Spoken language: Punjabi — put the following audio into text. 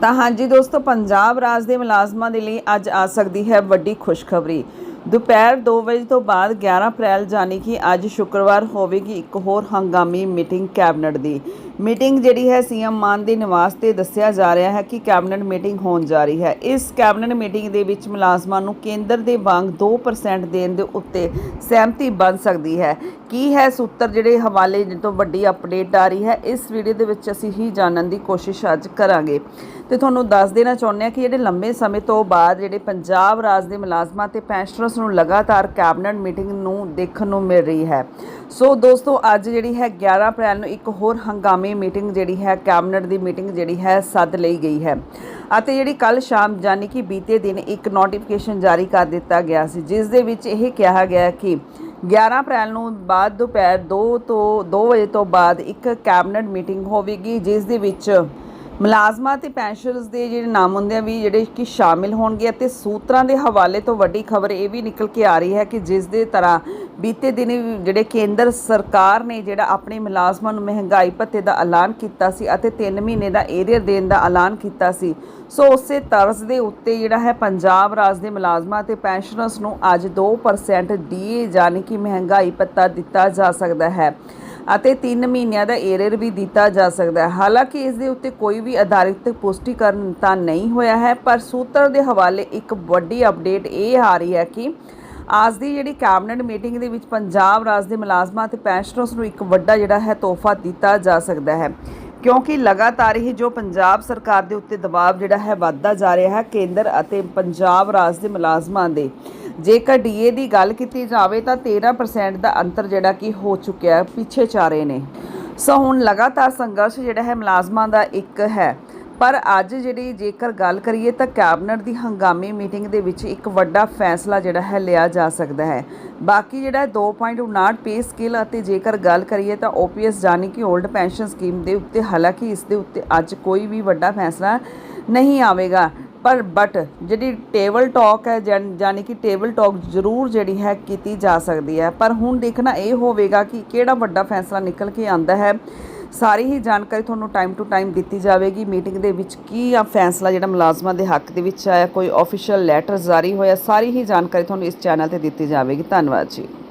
ਤਾਂ ਹਾਂਜੀ ਦੋਸਤੋ, ਪੰਜਾਬ ਰਾਜ ਦੇ ਮੁਲਾਜ਼ਮਾਂ ਦੇ ਲਈ ਅੱਜ ਆ ਸਕਦੀ ਹੈ ਵੱਡੀ ਖੁਸ਼ਖਬਰੀ। ਦੁਪਹਿਰ 2 ਵਜੇ ਤੋਂ ਬਾਅਦ 11 ਅਪ੍ਰੈਲ ਜਾਨੀ ਕਿ ਅੱਜ ਸ਼ੁੱਕਰਵਾਰ ਹੋਵੇਗੀ ਇੱਕ ਹੋਰ ਹੰਗਾਮੀ ਮੀਟਿੰਗ ਕੈਬਨਿਟ ਦੀ। ਮੀਟਿੰਗ ਜਿਹੜੀ ਹੈ, ਸੀਐਮ ਮਾਨ ਦੇ ਨਿਵਾਸ ਤੇ ਦੱਸਿਆ ਜਾ ਰਿਹਾ ਹੈ ਕਿ ਕੈਬਨਿਟ ਮੀਟਿੰਗ ਹੋਣ ਜਾ ਰਹੀ ਹੈ। ਇਸ ਕੈਬਨਿਟ ਮੀਟਿੰਗ ਦੇ ਵਿੱਚ ਮੁਲਾਜ਼ਮਾਂ ਨੂੰ ਕੇਂਦਰ ਦੇ ਵਾਂਗ 2% ਦੇਣ ਦੇ ਉੱਤੇ ਸਹਿਮਤੀ ਬਣ ਸਕਦੀ ਹੈ। ਕੀ ਹੈ ਸੂਤਰ ਜਿਹੜੇ ਹਵਾਲੇ ਤੋਂ ਵੱਡੀ ਅਪਡੇਟ ਆ ਰਹੀ ਹੈ, ਇਸ ਵੀਡੀਓ ਦੇ ਵਿੱਚ ਅਸੀਂ ਹੀ ਜਾਣਨ ਦੀ ਕੋਸ਼ਿਸ਼ ਅੱਜ ਕਰਾਂਗੇ। ਤੇ ਤੁਹਾਨੂੰ ਦੱਸ ਦੇਣਾ ਚਾਹੁੰਦੇ ਹਾਂ ਕਿ ਜਿਹੜੇ ਲੰਬੇ ਸਮੇਂ ਤੋਂ ਬਾਅਦ ਜਿਹੜੇ ਪੰਜਾਬ ਰਾਜ ਦੇ ਮੁਲਾਜ਼ਮਾਂ ਤੇ ਪੈਨਸ਼ਨਰਸ ਨੂੰ ਲਗਾਤਾਰ ਕੈਬਨਿਟ ਮੀਟਿੰਗ ਨੂੰ ਦੇਖਣ ਨੂੰ ਮਿਲ ਰਹੀ ਹੈ। ਸੋ ਦੋਸਤੋ, ਅੱਜ ਜਿਹੜੀ ਹੈ 11 ਅਪ੍ਰੈਲ ਨੂੰ ਇੱਕ ਹੋਰ ਹੰਗਾਮੀ ਮੀਟਿੰਗ ਜਿਹੜੀ ਹੈ, ਕੈਬਨਿਟ ਦੀ ਮੀਟਿੰਗ ਜਿਹੜੀ ਹੈ, ਸੱਦ ਲਈ ਗਈ ਹੈ। ਅਤੇ ਜਿਹੜੀ ਕੱਲ ਸ਼ਾਮ ਯਾਨੀ ਕਿ ਬੀਤੇ ਦਿਨ ਇੱਕ ਨੋਟੀਫਿਕੇਸ਼ਨ ਜਾਰੀ ਕਰ ਦਿੱਤਾ ਗਿਆ ਸੀ, ਜਿਸ ਦੇ ਵਿੱਚ ਇਹ ਕਿਹਾ ਗਿਆ ਕਿ 11 ਅਪ੍ਰੈਲ ਨੂੰ ਬਾਅਦ ਦੁਪਹਿਰ 2 ਤੋਂ 2 ਵਜੇ ਤੋਂ ਬਾਅਦ ਇੱਕ ਕੈਬਨਿਟ ਮੀਟਿੰਗ ਹੋਵੇਗੀ, ਜਿਸ ਦੇ ਵਿੱਚ ਮੁਲਾਜ਼ਮਾਂ ਤੇ ਪੈਨਸ਼ਨਰਸ ਦੇ ਜਿਹੜੇ ਨਾਮ ਹੁੰਦੇ ਆ ਵੀ ਜਿਹੜੇ ਕਿ ਸ਼ਾਮਿਲ ਹੋਣਗੇ ਅਤੇ ਸੂਤਰਾਂ ਦੇ ਹਵਾਲੇ ਤੋਂ ਵੱਡੀ ਖਬਰ ਇਹ ਵੀ ਨਿਕਲ ਕੇ ਆ ਰਹੀ ਹੈ ਕਿ ਜਿਸ ਦੇ ਤਰ੍ਹਾਂ ਬੀਤੇ ਦਿਨ ਜਿਹੜੇ ਕੇਂਦਰ ਸਰਕਾਰ ਨੇ ਜਿਹੜਾ ਆਪਣੇ ਮੁਲਾਜ਼ਮਾਂ ਨੂੰ ਮਹਿੰਗਾਈ ਭੱਤੇ ਦਾ ਐਲਾਨ ਕੀਤਾ ਸੀ ਅਤੇ 3 ਮਹੀਨੇ ਦਾ ਏਰੀਅਰ ਦੇਣ ਦਾ ਐਲਾਨ ਕੀਤਾ ਸੀ। ਸੋ ਉਸੇ ਤਰਜ਼ ਦੇ ਉੱਤੇ ਜਿਹੜਾ ਹੈ ਪੰਜਾਬ ਰਾਜ ਦੇ ਮੁਲਾਜ਼ਮਾਂ ਤੇ ਪੈਨਸ਼ਨਰਸ ਨੂੰ ਅੱਜ 2% ਡੀਏ ਯਾਨੀ ਕਿ ਮਹਿੰਗਾਈ ਭੱਤਾ ਦਿੱਤਾ ਜਾ ਸਕਦਾ ਹੈ। ਅਤੇ 3 ਮਹੀਨਿਆਂ ਦਾ ਏਰਰ ਵੀ ਦਿੱਤਾ ਜਾ ਸਕਦਾ ਹੈ। ਹਾਲਾਂਕਿ ਇਸ ਦੇ ਉੱਤੇ ਕੋਈ ਵੀ ਆਧਾਰਿਤ ਪੁਸ਼ਟੀਕਰਨ ਤਾਂ ਨਹੀਂ ਹੋਇਆ ਹੈ, ਪਰ ਸੂਤਰ ਦੇ ਹਵਾਲੇ ਇੱਕ ਵੱਡੀ ਅਪਡੇਟ ਇਹ ਆ ਰਹੀ ਹੈ ਕਿ ਅੱਜ ਦੀ ਜਿਹੜੀ ਕੈਬਨਿਟ ਮੀਟਿੰਗ ਦੇ ਵਿੱਚ ਪੰਜਾਬ ਰਾਜ ਦੇ ਮੁਲਾਜ਼ਮਾਂ ਤੇ ਪੈਨਸ਼ਨਰਸ ਨੂੰ ਇੱਕ ਵੱਡਾ ਜਿਹੜਾ ਹੈ ਤੋਹਫਾ ਦਿੱਤਾ ਜਾ ਸਕਦਾ ਹੈ। ਕਿਉਂਕਿ ਲਗਾਤਾਰ ਹੀ ਜੋ ਪੰਜਾਬ ਸਰਕਾਰ ਦੇ ਉੱਤੇ ਦਬਾਅ ਜਿਹੜਾ ਹੈ ਵੱਧਦਾ ਜਾ ਰਿਹਾ ਹੈ, ਕੇਂਦਰ ਅਤੇ ਪੰਜਾਬ ਰਾਜ ਦੇ ਮੁਲਾਜ਼ਮਾਂ ਦੇ। ਜੇਕਰ ਡੀਏ ਦੀ ਗੱਲ ਕੀਤੀ ਜਾਵੇ ਤਾਂ 13% ਦਾ ਅੰਤਰ ਜਿਹੜਾ ਕਿ ਹੋ ਚੁੱਕਿਆ ਹੈ, ਪਿੱਛੇ ਚਾਰੇ ਨੇ। ਸੋ ਹੁਣ ਲਗਾਤਾਰ ਸੰਘਰਸ਼ ਜਿਹੜਾ ਹੈ, ਮੁਲਾਜ਼ਮਾਂ ਦਾ ਇੱਕ ਹੈ। ਪਰ ਅੱਜ ਜਿਹੜੀ ਜੇਕਰ ਗੱਲ ਕਰੀਏ ਤਾਂ ਕੈਬਨਿਟ ਦੀ ਹੰਗਾਮੀ ਮੀਟਿੰਗ ਦੇ ਵਿੱਚ ਇੱਕ ਵੱਡਾ ਫੈਸਲਾ ਜਿਹੜਾ ਹੈ, ਲਿਆ ਜਾ ਸਕਦਾ ਹੈ। ਬਾਕੀ ਜਿਹੜਾ 2.59 ਪੇ ਸਕਿੱਲ ਅਤੇ ਜੇਕਰ ਗੱਲ ਕਰੀਏ ਤਾਂ ਓਪੀਐਸ ਜਾਨੀ ਕਿ 올ਡ ਪੈਨਸ਼ਨ ਸਕੀਮ ਦੇ ਉੱਤੇ, ਹਾਲਾਂਕਿ ਇਸ ਦੇ ਉੱਤੇ ਅੱਜ ਕੋਈ ਵੀ ਵੱਡਾ ਫੈਸਲਾ ਨਹੀਂ ਆਵੇਗਾ। ਪਰ ਬਟ ਜਿਹੜੀ ਟੇਬਲ ਟਾਕ ਹੈ, ਜਾਨ- ਜਾਨੀ ਕਿ ਟੇਬਲ ਟਾਕ ਜ਼ਰੂਰ ਜਿਹੜੀ ਹੈ ਕੀਤੀ ਜਾ ਸਕਦੀ ਹੈ। ਪਰ ਹੁਣ ਦੇਖਣਾ ਇਹ ਹੋਵੇਗਾ ਕਿ ਕਿਹੜਾ ਵੱਡਾ ਫੈਸਲਾ ਨਿਕਲ ਕੇ ਆਂਦਾ ਹੈ। ਸਾਰੀ ਹੀ ਜਾਣਕਾਰੀ ਤੁਹਾਨੂੰ ਟਾਈਮ ਟੂ ਟਾਈਮ ਦਿੱਤੀ ਜਾਵੇਗੀ। ਮੀਟਿੰਗ ਦੇ ਵਿੱਚ ਕੀ ਆ ਫੈਸਲਾ, ਜਿਹੜਾ ਮੁਲਾਜ਼ਮਾਂ ਦੇ ਹੱਕ ਦੇ ਵਿੱਚ ਆਇਆ, ਕੋਈ ਆਫੀਸ਼ੀਅਲ ਲੈਟਰ ਜਾਰੀ ਹੋਇਆ, ਸਾਰੀ ਹੀ ਜਾਣਕਾਰੀ ਤੁਹਾਨੂੰ ਇਸ ਚੈਨਲ ਤੇ ਦਿੱਤੀ ਜਾਵੇਗੀ। ਧੰਨਵਾਦ ਜੀ।